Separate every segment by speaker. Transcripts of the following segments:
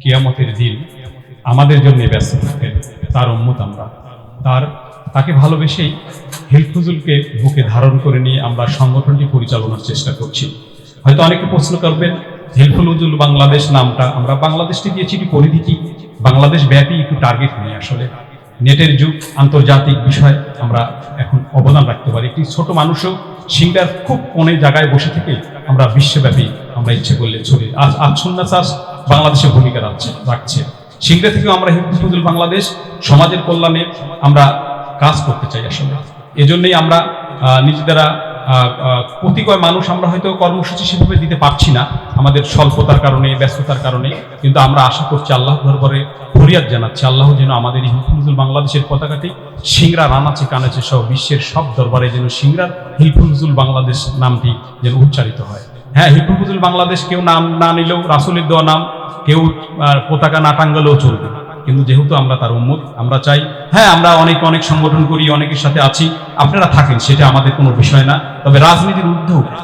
Speaker 1: কিয়ামতের দিন আমাদের জন্য ব্যস্ত থাকেন তার উম্মত আমরা। তার, তাকে ভালোবেসেই হিলফুজুলকে বুকে ধারণ করে নিয়ে আমরা সংগঠনটি পরিচালনার চেষ্টা করছি। হয়তো অনেকে প্রশ্ন করবেন হিলফুল উজুল বাংলাদেশ নামটা, আমরা বাংলাদেশটি দিয়েছি কি পরিধি কি? বাংলাদেশ ব্যাপী একটু টার্গেট নিয়ে আসলে। নেটের যুগ, আন্তর্জাতিক বিষয়, আমরা এখন অবদান রাখতে পারি। একটি ছোট মানুষও সিঙ্গার খুব কোণে জায়গায় বসে থেকে আমরা বিশ্বব্যাপী আমরা ইচ্ছে করলে ছড়ি আজ আচ্ছন্না চাষ বাংলাদেশে ভূমিকা রাখছে রাখছে। সিংড়া থেকেও আমরা হিন্দুজুল বাংলাদেশ সমাজের কল্যাণে আমরা কাজ করতে চাই আসলে। এজন্যই আমরা আহ, আহ, মানুষ আমরা হয়তো কর্মসূচি সেভাবে দিতে পারছি না আমাদের স্বল্পতার কারণে ব্যস্ততার কারণে কিন্তু আমরা আশা করছি আল্লাহ দরবারে ফরিয়াদ জানাচ্ছি। আল্লাহ যেন আমাদের এই হিলফুল বাংলাদেশের পতাকাটি সিংড়া রানাচে কানাচে সহ বিশ্বের সব দরবারে যেন সিংড়ার হিলফুল বাংলাদেশ নামটি যেন উচ্চারিত হয়। হ্যাঁ হিলফুল বাংলাদেশ কেউ নাম না নিলেও রাসুলের দেওয়া নাম, কেউ পতাকা না টাঙ্গালেও চলবে। কিন্তু যেহেতু আমরা তার উন্মত আমরা চাই হ্যাঁ আমরা অনেক অনেক সংগঠন করি, অনেকের সাথে আছি, আপনারা থাকেন, সেটা আমাদের কোনো বিষয় না। তবে রাজনীতির উঠে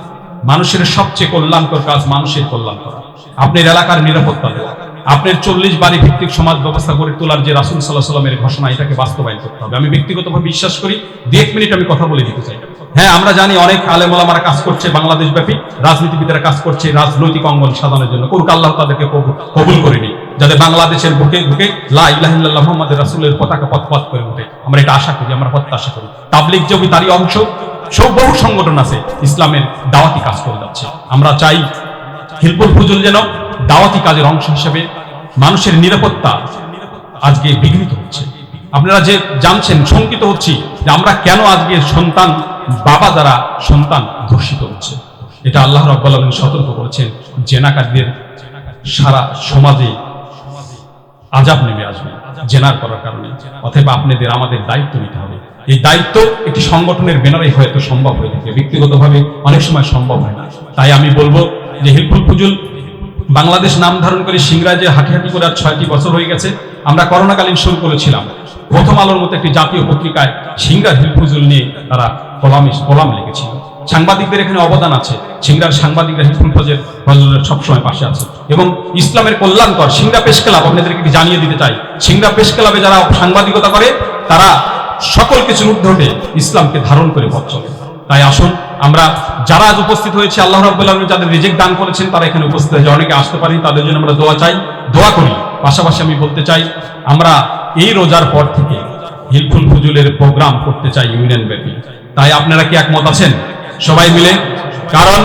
Speaker 1: মানুষের সবচেয়ে কল্যাণকর কাজ মানুষের কল্যাণ করা। আপনার এলাকার নিরাপত্তা দেওয়া। আপনার চল্লিশ বাড়ি ভিত্তিক সমাজ ব্যবস্থা করে তোলার যে রাসুল সাল্লাহ সাল্লামের ঘোষণা, এটাকে বাস্তবায়ন করতে হবে। আমি ব্যক্তিগতভাবে বিশ্বাস করি, দু এক মিনিট আমি কথা বলে দিতে চাই। হ্যাঁ আমরা জানি অনেক আলেমোলামারা কাজ করছে বাংলাদেশ ব্যাপী রাজনীতিবিদরা কাজ করছে রাজনৈতিক অঙ্গন সাধনের জন্য। করুক আল্লাহ তাদেরকে কবুল- করেনি যাতে বাংলাদেশের বুকে বুকে লা ইলাহিল্লাহ মোহাম্মদ রাসুলের পতাকা পথ পথ করে ওঠে। আমরা এটা আশা করি, আমরা প্রত্যাশা করি। তাবলিক জমি তারই অংশ, সব বহু সংগঠন আছে, ইসলামের দাওয়াতি কাজ করে যাচ্ছে। আমরা চাই হিলপুর ফুজুল যেন দাওয়াতি কাজের অংশ হিসেবে মানুষের নিরাপত্তা আজকে বিঘ্নিত হচ্ছে। আপনারা যে জানছেন, শঙ্কিত হচ্ছি যে আমরা কেন আজকে সন্তান বাবা দ্বারা সন্তান ধর্ষিত হচ্ছে। এটা আল্লাহ রব্বাল সতর্ক করেছেন, জেনাকারীদের সারা সমাজে আজাব নেমে আসবে, জেনার করার কারণে। অথবা আপনাদের আমাদের দায়িত্ব নিতে হবে। এই দায়িত্ব একটি সংগঠনের বেনারে হয়তো সম্ভব হয়ে থাকে, ব্যক্তিগতভাবে অনেক সময় সম্ভব হয় না। তাই আমি বলব যে হিলফুল ফুজুল, বাংলাদেশ নাম ধারণ করে সিংরায় যে হাঁটি হাঁটি করে আর ছয়টি বছর হয়ে গেছে। আমরা করোনাকালীন শুরু করেছিলাম। প্রথম আলোর মতো একটি জাতীয় পত্রিকায় সিংরার হিলফুজুল নিয়ে তারা কলাম কলাম লিখেছিল। সাংবাদিকদের এখানে অবদান আছে। সিংরার সাংবাদিকরা হিলফুল ফজের ফজলের সবসময় পাশে আছে। এবং ইসলামের কল্যাণকর সিংরা প্রেস ক্লাব, আপনাদেরকে জানিয়ে দিতে চাই। সিংরা প্রেস ক্লাবে যারা সাংবাদিকতা করে, তারা সকল কিছুর ঊর্ধ্বে ইসলামকে ধারণ করে পথ চলে। তাই আসুন, আমরা যারা আজ উপস্থিত হয়েছে, আল্লাহ রাব্বুল আলামিন যাদের রিজেক্ট দান করেছেন, তারা এখানে উপস্থিত হয়েছে। অনেকে আসতে পারি তাদের জন্য আমরা দোয়া চাই। দোয়া করি। পাশাপাশি আমি বলতে চাই, আমরা এই রোজার পর থেকে হিলফুল ফুজুলের প্রোগ্রাম করতে চাই ইউনিয়ন ব্যাপী। তাই আপনারা কি একমত আছেন? সবাই মিলে। কারণ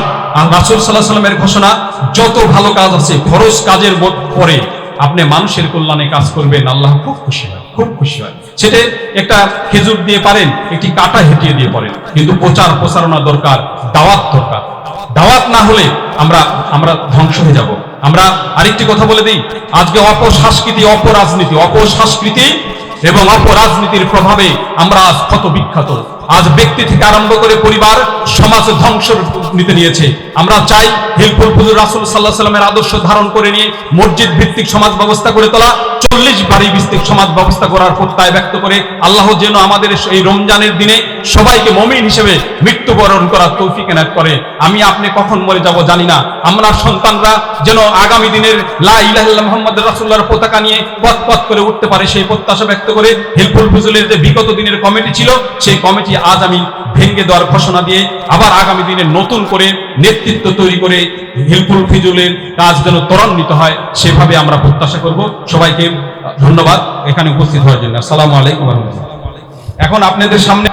Speaker 1: রাসুল সাল্লাহ সাল্লামের ঘোষণা, যত ভালো কাজ আছে খরচ কাজের পরে আপনি মানুষের কল্যাণে কাজ করবেন, আল্লাহ খুব খুশি হয়, খুব খুশি হয়। সেটা একটা খেজুর দিয়ে পারেন, একটি কাটা হেঁটিয়ে দিয়ে পারেন। কিন্তু প্রচার প্রচারণা দরকার, দাওয়াত দরকার। দাওয়াত না হলে আমরা আমরা ধ্বংস হয়ে যাব। আমরা আরেকটি কথা বলে দিই। আজকে অপসংস্কৃতি, অপরাজনীতি, অপসংস্কৃতি এবং অপরাজনীতির প্রভাবে আমরা আজ কত বিখ্যাত আজ ব্যক্তি থেকে আরম্ভ করে পরিবার, সমাজ ধ্বংস নিতে নিয়েছে। আমরা চাই হিলফুল ফুজুর রাসুল সাল্লাহ সাল্লামের আদর্শ ধারণ করে নিয়ে মসজিদ ভিত্তিক সমাজ ব্যবস্থা করে তোলা। চল্লিশ বাড়ি ভিত্তিক সমাজ ব্যবস্থা করার প্রত্যয় ব্যক্ত করে আল্লাহ যেন আমাদের এই রমজানের দিনে সবাইকে মমিন হিসেবে মৃত্যুবরণ করার তৌফিক এনায়ত করে। আমি আপনি কখন মরে যাব জানি না। আমরা সন্তানরা যেন আগামী দিনের লা মোহাম্মদ রাসূলুল্লাহর পতাকা নিয়ে পথ পথ করে উঠতে পারে সেই প্রত্যাশা ব্যক্ত করে হিলফুল ফুজুলের যে বিগত দিনের কমিটি ছিল, সেই কমিটি আজ আমি ভেঙ্গে দেওয়ার ঘোষণা দিয়ে আবার আগামী দিনে নতুন করে নেতৃত্ব তৈরি করে হিলফুল ফিজুলের কাজ যেন ত্বরান্বিত হয়, সেভাবে আমরা প্রত্যাশা করব। সবাইকে ধন্যবাদ এখানে উপস্থিত হওয়ার জন্য। আসসালামু আলাইকুম এখন আপনাদের সামনে